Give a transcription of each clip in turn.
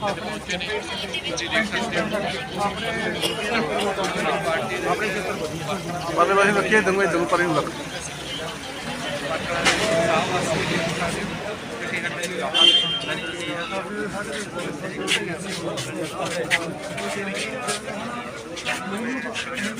ਮੌਕੇ ਤੇ ਪਹੁੰਚੇ ਨੇ ਤੁਸੀਂ ਦੇਖ ਸਕਦੇ ਰੱਖੇ ਦੰਗੇ ਦੰਗ ਪਰੇ ਨੂੰ ਲੱਗ। ਇਧਰ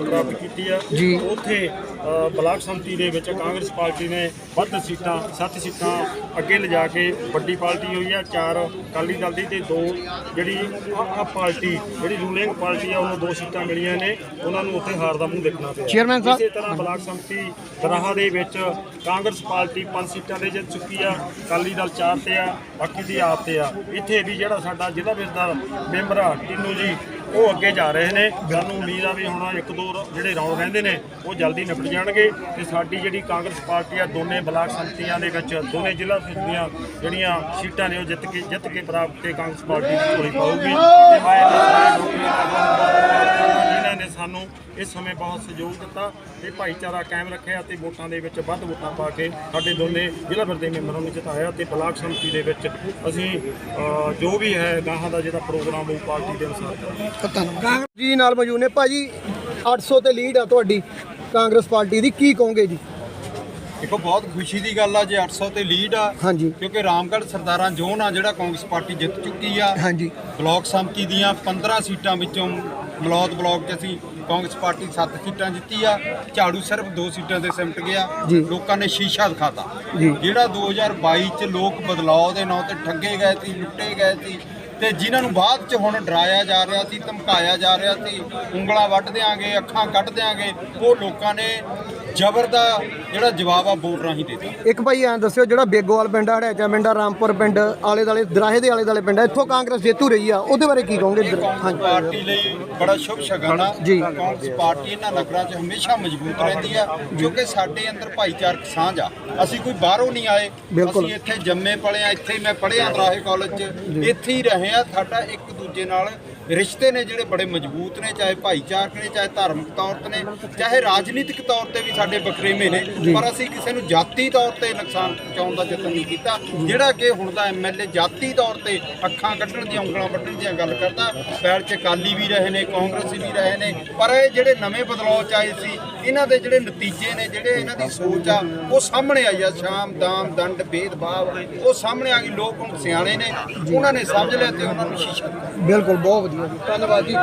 ਪ੍ਰਾਪਤ ਕੀਤੀ ਆ। ਜੀ। ਉੱਥੇ ਅ, ਬਲਾਕ ਸੰਮਤੀ ਦੇ ਵਿੱਚ ਕਾਂਗਰਸ ਪਾਰਟੀ ਨੇ ਵੱਧ ਸੀਟਾਂ 7 ਸੀਟਾਂ ਅੱਗੇ ਲਿਜਾ ਕੇ ਵੱਡੀ ਪਾਰਟੀ ਹੋਈ ਆ ਚਾਰ ਅਕਾਲੀ ਦਲ ਦੀ ਤੇ ਦੋ ਜਿਹੜੀ ਆ ਪਾਰਟੀ ਜਿਹੜੀ ਰੂਲਿੰਗ ਪਾਰਟੀ ਆ ਉਹਨੂੰ ਦੋ ਸੀਟਾਂ ਮਿਲੀਆਂ ਨੇ। ਉਹਨਾਂ ਨੂੰ ਉੱਥੇ ਹਾਰ ਦਾ ਮੂੰਹ ਦੇਖਣਾ ਪਿਆ। ਚੇਅਰਮੈਨ ਸਾਹਿਬ। ਇਸੇ ਤਰ੍ਹਾਂ ਬਲਾਕ ਸੰਮਤੀ ਦਰਾਹਾ ਦੇ ਵਿੱਚ ਕਾਂਗਰਸ ਪਾਰਟੀ ਪੰਜ ਸੀਟਾਂ ਦੇ ਜਿੱਤ ਚੁੱਕੀ ਆ ਅਕਾਲੀ ਦਲ ਚਾਰ ਤੇ ਆ ਬਾਕੀ ਦੀ ਆਪ ਤੇ ਆ। ਇੱਥੇ ਵੀ ਜਿਹੜਾ ਸਾਡਾ ਜ਼ਿਲ੍ਹਾ ਵਿਸਦਾ ਮੈਂਬਰ ਆ ਟਿੰਨੂ ਜੀ ਉਹ ਅੱਗੇ ਜਾ ਰਹੇ ਨੇ। ਸਾਨੂੰ ਉਮੀਦ ਆ ਵੀ ਹੁਣ ਇੱਕ ਦੋ ਜਿਹੜੇ ਰੌਣ ਰਹਿੰਦੇ ਨੇ, ਉਹ ਜਲਦੀ ਨਿਪਟ ਜਾਣਗੇ ਤੇ ਸਾਡੀ ਜਿਹੜੀ ਕਾਂਗਰਸ ਪਾਰਟੀ ਆ, ਦੋਨੇ ਬਲਾਕ ਸੰਮਤੀਆਂ ਦੇ ਵਿੱਚ, ਦੋਨੇ ਜ਼ਿਲ੍ਹਾ ਦੀਆਂ ਜਿਹੜੀਆਂ ਸੀਟਾਂ ਨੇ ਉਹ ਜਿੱਤ ਕੇ ਜਿੱਤ ਕੇ ਪ੍ਰਾਪਤ ਤੇ ਕਾਂਗਰਸ ਪਾਰਟੀ ਦੀ ਝੋਲੀ ਪਾਊਗੀ। ਤੇ ਮੈਂ ਸਾਨੂੰ ਇਸ ਸਮੇਂ ਬਹੁਤ ਸਹਿਯੋਗ ਦਿੱਤਾ ਤੇ ਭਾਈਚਾਰਾ ਕਾਇਮ ਰੱਖਿਆ ਤੇ ਵੋਟਾਂ ਦੇ ਵਿੱਚ ਵੱਧ ਵੋਟਾਂ ਪਾ ਕੇ ਸਾਡੇ ਦੋਨੇ ਜ਼ਿਲ੍ਹਾ ਵਰਦੇ ਮੈਂਬਰਾਂ ਨੂੰ ਜਿਤਾਇਆ ਤੇ ਬਲਾਕ ਸੰਮਤੀ ਦੇ ਵਿੱਚ ਅਸੀਂ ਜੋ ਵੀ ਹੈ ਗਾਹਾਂ ਦਾ ਜਿਹੜਾ ਪ੍ਰੋਗਰਾਮ ਉਹ ਪਾਰਟੀ ਦੇ ਅਨੁਸਾਰ ਕਰਾਂਗੇ। ਜੀ ਨਾਲ ਮੌਜੂਦ ਨੇ ਭਾਜੀ 800 ਤੇ ਲੀਡ ਆ ਤੁਹਾਡੀ ਕਾਂਗਰਸ ਪਾਰਟੀ ਦੀ ਕੀ ਕਹੋਗੇ ਜੀ? ਦੇਖੋ ਬਹੁਤ ਖੁਸ਼ੀ ਦੀ ਗੱਲ ਆ ਜੇ 800 ਤੇ ਲੀਡ ਆ ਹਾਂਜੀ। ਕਿਉਂਕਿ ਰਾਮਗੜ੍ਹ ਸਰਦਾਰਾਂ ਜ਼ੋਨ ਆ ਜਿਹੜਾ ਕਾਂਗਰਸ ਪਾਰਟੀ ਜਿੱਤ ਚੁੱਕੀ ਆ। ਹਾਂਜੀ। ਬਲਾਕ ਸੰਮਤੀ ਦੀਆਂ 15 ਸੀਟਾਂ ਵਿੱਚੋਂ ਮਲੌਦ ਬਲਾਕ 'ਚ ਅਸੀਂ ਕਾਂਗਰਸ ਪਾਰਟੀ 7 ਸੀਟਾਂ ਜਿੱਤੀ ਆ ਝਾੜੂ ਸਿਰਫ 2 ਸੀਟਾਂ ਤੇ ਸਿਮਟ ਗਿਆ। ਲੋਕਾਂ ਨੇ ਸ਼ੀਸ਼ਾ ਦਿਖਾਤਾ। ਜਿਹੜਾ 2022 ਚ ਲੋਕ ਬਦਲਾਅ ਦੇ ਨਾਂ ਤੇ ਠੱਗੇ ਗਏ ਸੀ ਲੁੱਟੇ ਗਏ ਸੀ ਤੇ ਜਿਨ੍ਹਾਂ ਨੂੰ ਬਾਅਦ ਚ ਹੁਣ ਡਰਾਇਆ ਜਾ ਰਿਹਾ ਸੀ ਧਮਕਾਇਆ ਜਾ ਰਿਹਾ ਸੀ ਉਂਗਲਾਂ ਵੱਢ ਦਿਆਂਗੇ ਅੱਖਾਂ ਕੱਢ ਦਿਆਂਗੇ ਉਹ ਲੋਕਾਂ ਨੇ ਜ਼ਬਰ ਦਾ ਜਿਹੜਾ ਜਵਾਬ ਆ ਵੋਟ ਰਾਹੀਂ ਦੇ ਦਿੱਤਾ। ਇੱਕ ਭਾਈ ਐਂ ਦੱਸਿਓ ਜਿਹੜਾ ਬੇਗੋਵਾਲ ਪਿੰਡ ਹੜਿਆਚਾ ਪਿੰਡ ਆ ਰਾਮਪੁਰ ਪਿੰਡ ਆਲੇ ਦਾਲੇ ਦਰਾਹੇ ਦੇ ਆਲੇ ਦਾਲੇ ਪਿੰਡ ਆ ਇੱਥੋਂ ਕਾਂਗਰਸ ਜੇਤੂ ਰਹੀ ਆ ਉਹਦੇ ਬਾਰੇ ਕੀ ਕਹੋਗੇ ਇਹ ਕਾਂਗਰਸ ਹਾਂਜੀ। ਪਾਰਟੀ ਲਈ ਬੜਾ ਸ਼ੁਭ ਸ਼ਗਨ। ਆ ਜੀ। ਕਾਂਗਰਸ ਪਾਰਟੀ ਇਹਨਾਂ ਨਗਰਾਂ 'ਚ ਹਮੇਸ਼ਾ ਮਜ਼ਬੂਤ ਰਹਿੰਦੀ ਆ ਕਿਉਂਕਿ ਸਾਡੇ ਅੰਦਰ ਭਾਈਚਾਰਕ ਸਾਂਝ ਆ। ਅਸੀਂ ਕੋਈ ਬਾਹਰੋਂ ਨਹੀਂ ਆਏ ਬਿਲਕੁਲ। ਅਸੀਂ ਇੱਥੇ ਜੰਮੇ ਪਲੇ ਆ ਇੱਥੇ ਹੀ ਮੈਂ ਪੜ੍ਹਿਆ ਦਰਾਹੇ ਕਾਲਜ 'ਚ ਇੱਥੇ ਹੀ ਰਹੇ ਆ। ਸਾਡਾ ਇੱਕ ਦੂਜੇ ਨਾਲ ਰਿਸ਼ਤੇ ਨੇ ਜਿਹੜੇ ਬੜੇ ਮਜ਼ਬੂਤ ਨੇ ਚਾਹੇ ਭਾਈਚਾਰਕ ਨੇ ਚਾਹੇ ਧਾਰਮਿਕ ਤੌਰ ਤੇ ਨੇ ਚਾਹੇ ਰਾਜਨੀਤਿਕ ਤੌਰ ਤੇ ਵੀ ਸਾਡੇ ਬਖਰੇਵੇਂ ਨੇ। ਪਰ ਅਸੀਂ ਕਿਸੇ ਨੂੰ ਜਾਤੀ ਤੌਰ ਤੇ ਨੁਕਸਾਨ ਪਹੁੰਚਾਉਣ ਦਾ ਯਤਨ ਨਹੀਂ ਕੀਤਾ। ਜਿਹੜਾ ਕਿ ਹੁਣ ਦਾ ਐਮਐਲਏ ਜਾਤੀ ਤੌਰ ਤੇ ਅੱਖਾਂ ਕੱਢਣ ਦੀਆਂ ਉਂਗਲਾਂ ਵੱਢਣ ਦੀਆਂ ਗੱਲ ਕਰਦਾ। ਪੈਰ 'ਚ ਅਕਾਲੀ ਵੀ ਰਹੇ ਨੇ ਕਾਂਗਰਸੀ ਵੀ ਰਹੇ ਨੇ। ਪਰ ਇਹ ਜਿਹੜੇ ਨਵੇਂ ਬਦਲਾਅ ਚ ਆਏ ਸੀ ਇਹਨਾਂ ਦੇ ਜਿਹੜੇ ਨਤੀਜੇ ਨੇ ਜਿਹੜੇ ਇਹਨਾਂ ਦੀ ਸੋਚ ਆ ਉਹ ਸਾਹਮਣੇ ਆਈ ਆ। ਸ਼ਾਮ ਦਾਮ ਦੰਡ ਭੇਦਭਾਵ ਉਹ ਸਾਹਮਣੇ ਆ ਗਈ। ਲੋਕ ਹੁਣ ਸਿਆਣੇ ਨੇ ਉਹਨਾਂ ਨੇ ਸਮਝ ਲਿਆ ਤੇ ਉਹਨਾਂ ਨੂੰ ਸ਼ੀਸ਼ਾ ਬਿਲਕੁਲ ਬਹੁਤ ਵਧੀਆ ਜੀ। ਧੰਨਵਾਦ ਜੀ।